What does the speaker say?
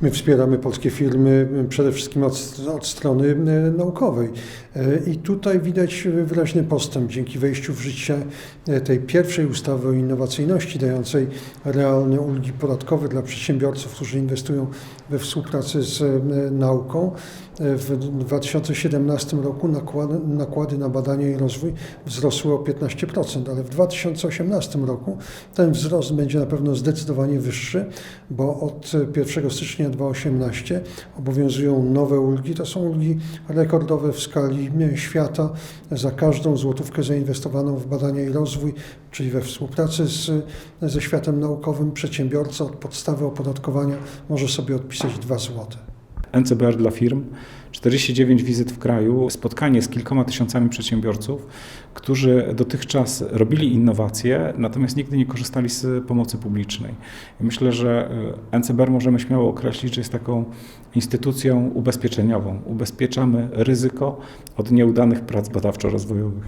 My wspieramy polskie firmy przede wszystkim od, od strony e, naukowej. E, I tutaj widać wyraźny postęp dzięki wejściu w życie e, tej pierwszej ustawy o innowacyjności, dającej realne ulgi podatkowe dla przedsiębiorców, którzy inwestują we współpracy z e, nauką. E, W 2017 roku nakłady, nakłady na badania i rozwój wzrosły o 15%, ale w 2018 roku ten wzrost będzie na pewno zdecydowanie wyższy, bo od 1 stycznia 2018 obowiązują nowe ulgi. To są ulgi rekordowe w skali świata. Za każdą złotówkę zainwestowaną w badania i rozwój, czyli we współpracy z, ze światem naukowym, przedsiębiorca od podstawy opodatkowania może sobie odpisać 2 złote. NCBR dla firm, 49 wizyt w kraju, spotkanie z kilkoma tysiącami przedsiębiorców, którzy dotychczas robili innowacje, natomiast nigdy nie korzystali z pomocy publicznej. I myślę, że e, NCBR możemy śmiało określić, że jest taką instytucją ubezpieczeniową. Ubezpieczamy ryzyko od nieudanych prac badawczo-rozwojowych.